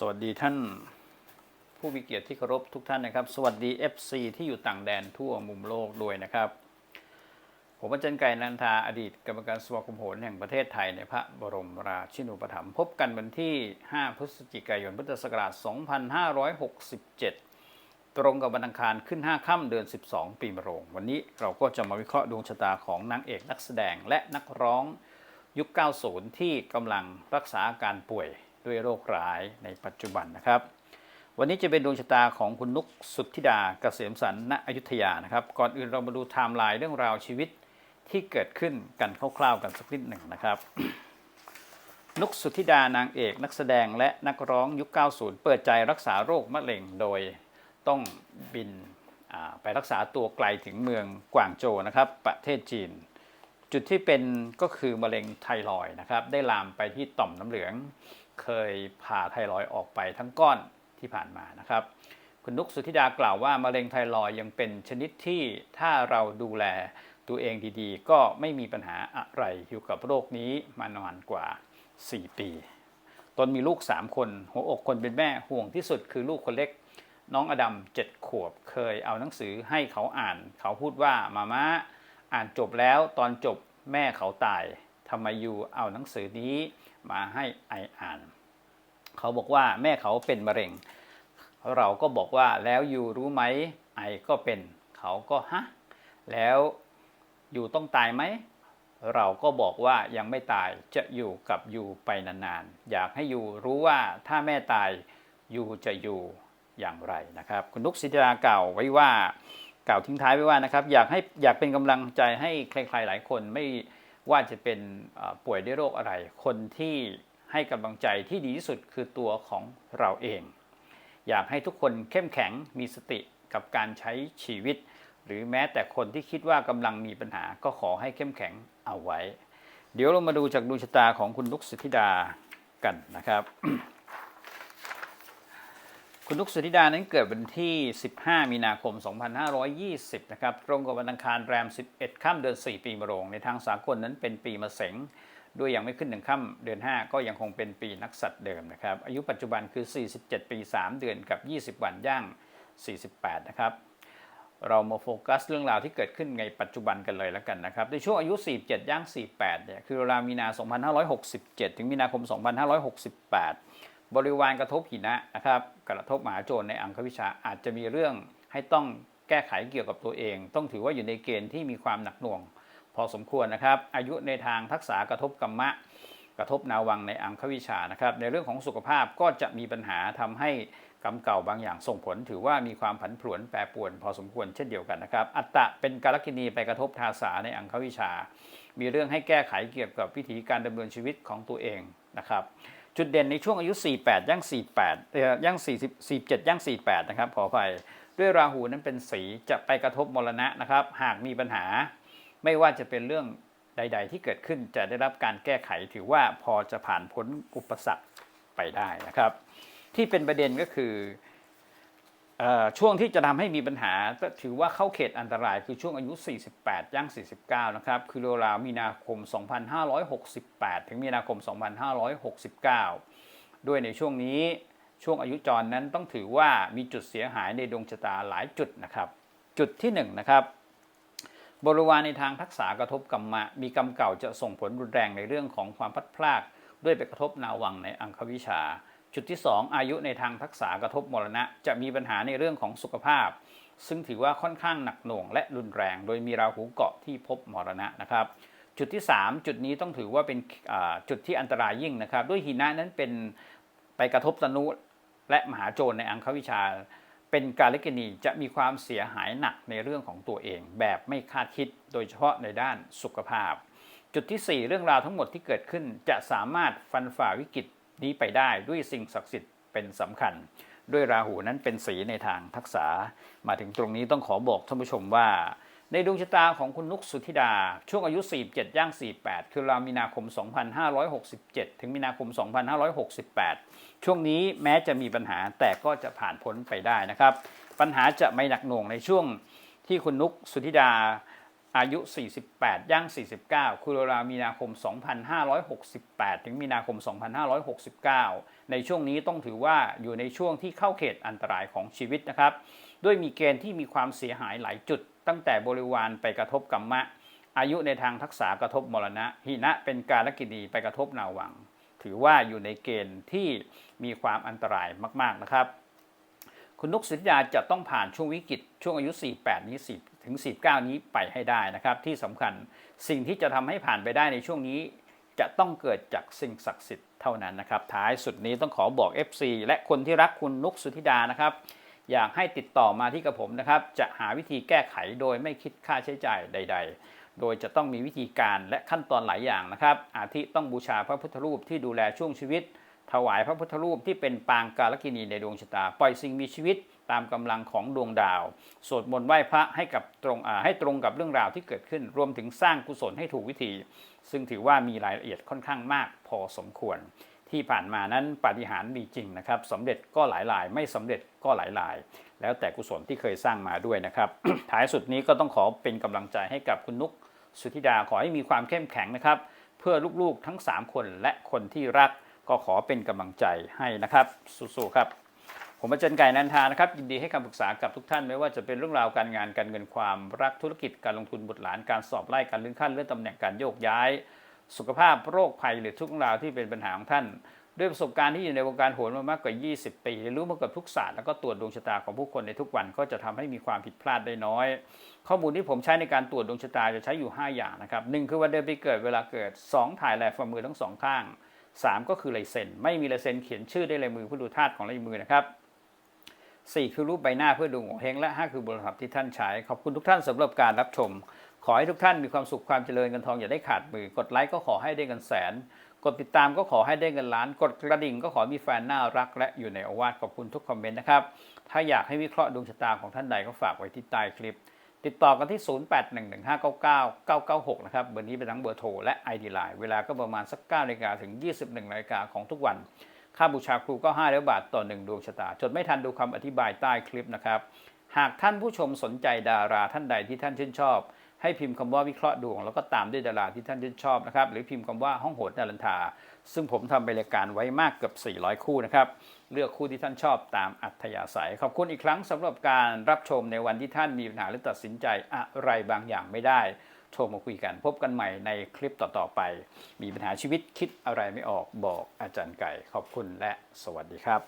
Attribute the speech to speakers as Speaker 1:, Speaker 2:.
Speaker 1: สวัสดีท่านผู้มีเกียรติที่เคารพทุกท่านนะครับ สวัสดี FC ที่อยู่ต่างแดนทั่วมุมโลกด้วยนะครับ ผมอาจารย์ไก่นันทาอดีตกรรมการสมาคมโหรแห่งประเทศไทยในพระบรมราชินูปถัมภ์พบกันวันที่ 5 พฤศจิกายนพุทธศักราช 2567 ตรงกับวันอังคารขึ้น 5 ค่ำเดือน 12 ปีมะโรง วันนี้เราก็จะมาวิเคราะห์ดวงชะตาของนางเอกนักแสดงและนักร้องยุค 90 ที่กำลังรักษาอาการป่วย ด้วยโรคร้ายในปัจจุบันนะครับ วันนี้จะเป็นดวงชะตาของคุณนุกสุทธิดาเกษมสันณอยุธยานะครับ ก่อนอื่นเรามาดูไทม์ไลน์เรื่องราวชีวิตที่เกิดขึ้นกันคร่าวๆกันสักนิดหนึ่งนะครับนุกสุทธิดานางเอกนักแสดงและนักร้องยุค 90 เปิดใจรักษาโรคมะเร็งโดยต้องบินไปรักษาตัวไกลถึงเมืองกวางโจวนะครับ ประเทศจีน จุดที่เป็นก็คือมะเร็งไทรอยนะครับ ได้ลามไปที่ต่อมน้ำเหลือง เคยผ่าไทรอยด์ออกไปทั้งก้อนที่ผ่านมานะครับ คุณนุกสุธิดากล่าวว่ามะเร็งไทรอยยังเป็นชนิดที่ถ้าเราดูแลตัวเองดีๆ ก็ไม่มีปัญหาอะไรอยู่กับโรคนี้มานานกว่า 4 ปีตนมีลูก 3 คน หัวอกคนเป็นแม่ห่วงที่สุดคือลูกคนเล็ก น้องอดัมเจ็ดขวบเคยเอาหนังสือให้เขาอ่าน เขาพูดว่ามาม่าอ่านจบแล้วตอนจบแม่เขาตาย ทำไมยูเอาหนังสือนี้มาให้ไออ่าน เขาบอกว่าแม่เขาเป็นมะเร็ง เราก็บอกว่าแล้วยูรู้ไหมไอก็เป็นเขาก็ฮะแล้วยูต้องตายไหมเราก็บอกว่ายังไม่ตายจะอยู่กับยูไปนานๆ อยากให้ยูรู้ว่าถ้าแม่ตายยูจะอยู่อย่างไรนะครับ คุณนุกศิทรากล่าวไว้ว่ากล่าวทิ้งท้ายไว้ว่านะครับ อยากให้อยากเป็นกำลังใจให้ใครๆหลายคนไม่ ว่าจะเป็นป่วยด้วยโรคอะไร คนที่ให้กำลังใจที่ดีที่สุดคือตัวของเราเอง อยากให้ทุกคนเข้มแข็งมีสติกับการใช้ชีวิต หรือแม้แต่คนที่คิดว่ากำลังมีปัญหาก็ขอให้เข้มแข็งเอาไว้ เดี๋ยวเรามาดูจากดวงชะตาของคุณลุกสิทธิดากันนะครับ คุณนุกสุธิดานั้นเกิดวันที่ 15 มีนาคม 2520 นะครับ ตรงกับวันอังคารแรม 11 ค่ำเดือน 4 ปีมะโรง ในทางสากลนั้นเป็นปีมะเสงด้วยยังไม่ขึ้นหนึ่งค่ำเดือน 5 ก็ยังคงเป็นปีนักสัตว์เดิมนะครับ อายุปัจจุบันคือ 47 ปี 3 เดือนกับ 20 วันย่าง 48 นะครับ เรามาโฟกัสเรื่องราวที่เกิดขึ้นในปัจจุบันกันเลยแล้วกันนะครับ ในช่วงอายุ 47 ย่าง 48 เนี่ย คือราวมีนา 2567 ถึงมีนาคม 2568 บริวารกระทบหินะนะครับ กระทบมหาโจรในอังควิชาอาจจะมีเรื่องให้ต้องแก้ไขเกี่ยวกับตัวเอง ต้องถือว่าอยู่ในเกณฑ์ที่มีความหนักหน่วง พอสมควรนะครับ อายุในทางทักษะกระทบกรรมะ กระทบนาวังในอังควิชานะครับ ในเรื่องของสุขภาพก็จะมีปัญหาทำให้กรรมเก่าบางอย่างส่งผล ถือว่ามีความผันผวนแปรปรวน พอสมควรเช่นเดียวกันนะครับ อัตตะเป็นกาลกินีไปกระทบทาสาในอังควิชา มีเรื่องให้แก้ไขเกี่ยวกับวิธีการดำเนินชีวิตของตัวเองนะครับ จุดเด่นในช่วงอายุ 48ย่าง48เอ่อย่าง40 47ย่าง48 นะครับขออภัยด้วยราหูนั้นเป็นสีจะไปกระทบมรณะนะครับ หากมีปัญหา ไม่ว่าจะเป็นเรื่องใด ๆ ที่เกิดขึ้นจะได้รับการแก้ไขถือว่าพอจะผ่านพ้นอุปสรรคไปได้นะครับ ที่เป็นประเด็นก็คือเออ ช่วงที่จะทำให้มีปัญหาถือว่าเข้าเขตอันตรายคือช่วงอายุ 48 ย่าง 49 นะครับ คือราวมีนาคม 2568 ถึงมีนาคม 2569 ด้วยในช่วงนี้ช่วงอายุจรนั้นต้องถือว่ามีจุดเสียหายในดวงชะตาหลายจุดนะครับ จุดที่1นะครับบริวารในทางทักษะกระทบกรรมะ มีกรรมเก่าจะส่งผลรุนแรงในเรื่องของความพัดพรากด้วยไปกระทบนาวังในอังควิชา จุดที่ 2 อายุในทางทักษะกระทบมรณะ จะมีปัญหาในเรื่องของสุขภาพ ซึ่งถือว่าค่อนข้างหนักหน่วงและรุนแรง โดยมีราหูเกาะที่พบมรณะนะครับจุดที่ 3 จุดนี้ต้องถือว่าเป็นจุดที่อันตรายยิ่งนะครับ ด้วยหินะนั้นเป็นไปกระทบตนุและมหาโจรในอังควิชา เป็นกาลิกนีจะมีความเสียหายหนักในเรื่องของตัวเอง แบบไม่คาดคิดโดยเฉพาะในด้านสุขภาพ จุดที่ 4 เรื่องราวทั้งหมดที่เกิดขึ้นจะสามารถฟันฝ่าวิกฤต นี้ไปได้ด้วยสิ่งศักดิ์สิทธิ์เป็นสำคัญ ด้วยราหูนั้นเป็นสีในทางทักษะมาถึงตรงนี้ต้องขอบอกท่านผู้ชมว่า ในดวงชะตาของคุณนุกสุธิดา ช่วงอายุ 47 ย่าง 48 คือราวมีนาคม 2567 ถึงมีนาคม 2568 ช่วงนี้แม้จะมีปัญหาแต่ก็จะผ่านพ้นไปได้นะครับ ปัญหาจะไม่หนักหน่วงในช่วงที่คุณนุกสุธิดา อายุ 48 ย่าง 49 คือราวมีนาคม 2568 ถึงมีนาคม 2569 ในช่วงนี้ต้องถือว่าอยู่ในช่วงที่เข้าเขตอันตรายของชีวิตนะครับ ด้วยมีเกณฑ์ที่มีความเสียหายหลายจุด ตั้งแต่บริวารไปกระทบกรรมะ อายุในทางทักษะกระทบมรณะ หินะเป็นการลกินีไปกระทบนาวัง ถือว่าอยู่ในเกณฑ์ที่มีความอันตรายมาก ๆนะครับ คุณนุกสิทธยาจะต้องผ่านช่วงวิกฤตช่วงอายุ 48 นี้10 ถึง49นี้ไปให้ได้นะครับ ที่สำคัญสิ่งที่จะทำให้ผ่านไปได้ในช่วงนี้ จะต้องเกิดจากสิ่งศักดิ์สิทธิ์เท่านั้นนะครับ ท้ายสุดนี้ต้องขอบอก FC และคนที่รักคุณนุกสุธิดานะครับ อยากให้ติดต่อมาที่กับผมนะครับ จะหาวิธีแก้ไขโดยไม่คิดค่าใช้จ่ายใด ๆโดยจะต้องมีวิธีการและขั้นตอนหลายอย่างนะครับ อาทิต้องบูชาพระพุทธรูปที่ดูแลช่วงชีวิต ถวายพระพุทธรูปที่เป็นปางกาลกินีในดวงชะตา ปล่อยสิ่งมีชีวิต ตามกำลังของดวงดาว สวดมนต์ไหว้พระให้กับตรงให้ตรงกับเรื่องราวที่เกิดขึ้น รวมถึงสร้างกุศลให้ถูกวิธี ซึ่งถือว่ามีรายละเอียดค่อนข้างมากพอสมควร ที่ผ่านมานั้นปาฏิหาริย์มีจริงนะครับสำเร็จก็หลายลาย ไม่สำเร็จก็หลายลาย แล้วแต่กุศลที่เคยสร้างมาด้วยนะครับท้ายสุดนี้ก็ต้องขอเป็นกำลังใจให้กับคุณนุกสุธิดาขอให้มีความเข้มแข็งนะครับ เพื่อลูกๆทั้ง 3 คนและคนที่รักก็ขอเป็นกำลังใจให้นะครับสู้ๆครับ ผมอาจารย์ไก่นันทานะครับยินดีให้คำปรึกษากับทุกท่านไม่ว่าจะเป็นเรื่องราวการงานการเงินความรักธุรกิจการลงทุนบุตรหลานการสอบไล่การเลื่อนขั้นเลื่อนตำแหน่งการโยกย้าย สุขภาพโรคภัยหรือทุกเรื่องราวที่เป็นปัญหาของท่าน ด้วยประสบการณ์ที่อยู่ในวงการโหนมามากกว่า 20 ปีเรียนรู้มากับทุกศาสตร์แล้วก็ตรวจดวงชะตาของผู้คนในทุกวันก็จะทำให้มีความผิดพลาดได้น้อย ข้อมูลที่ผมใช้ในการตรวจดวงชะตาจะใช้อยู่ 5 อย่างนะครับหนึ่งคือวันเดือนปีเกิดเวลาเกิด 2 ถ่ายลายฝ่ามือทั้งสองข้าง 3 ก็คือลายเซ็นไม่มีลายเซ็นเขียนชื่อได้ลายมือเพื่อดูธาตุของลายมือนะครับ 4 คือรูปใบหน้าเพื่อดูโงเฮงและ 5 คือโทรศัพท์ที่ท่านใช้ ขอบคุณทุกท่านสำหรับการรับชม ขอให้ทุกท่านมีความสุขความเจริญเงินทองอย่าได้ขาดมือกดไลค์ก็ขอให้ได้เงินแสน กดติดตามก็ขอให้ได้เงินล้าน กดกระดิ่งก็ขอมีแฟนน่ารัก และอยู่ในโอวาทขอบคุณทุกคอมเมนต์นะครับถ้าอยากให้วิเคราะห์ดวงชะตาของท่านใดก็ฝากไว้ที่ใต้คลิป ติดต่อกันที่ 0811599996 นะครับเบอร์นี้เป็นทั้งเบอร์โทรและ ID Line เวลาก็ประมาณสัก9นาฬิกาถึง 21นาฬิกาของทุกวัน ค่าบูชาครูก็5ร้อยบาทต่อ 1 ดวงชะตา จดไม่ทันดูคำอธิบายใต้คลิปนะครับ หากท่านผู้ชมสนใจดาราท่านใดที่ท่านชื่นชอบ ให้พิมพ์คำว่าวิเคราะห์ดวง แล้วก็ตามด้วยดาราที่ท่านชื่นชอบนะครับ หรือพิมพ์คำว่าห้องโหดนารันทา ซึ่งผมทำรายการไว้มากเกือบ 400 คู่นะครับ เลือกคู่ที่ท่านชอบตามอัธยาศัย ขอบคุณอีกครั้งสำหรับการรับชมในวันที่ท่านมีปัญหาหรือตัดสินใจอะไรบางอย่างไม่ได้ โทรมาคุยกัน พบกันใหม่ในคลิปต่อๆไป มีปัญหาชีวิตคิดอะไรไม่ออกบอกอาจารย์ไก่ ขอบคุณและสวัสดีครับ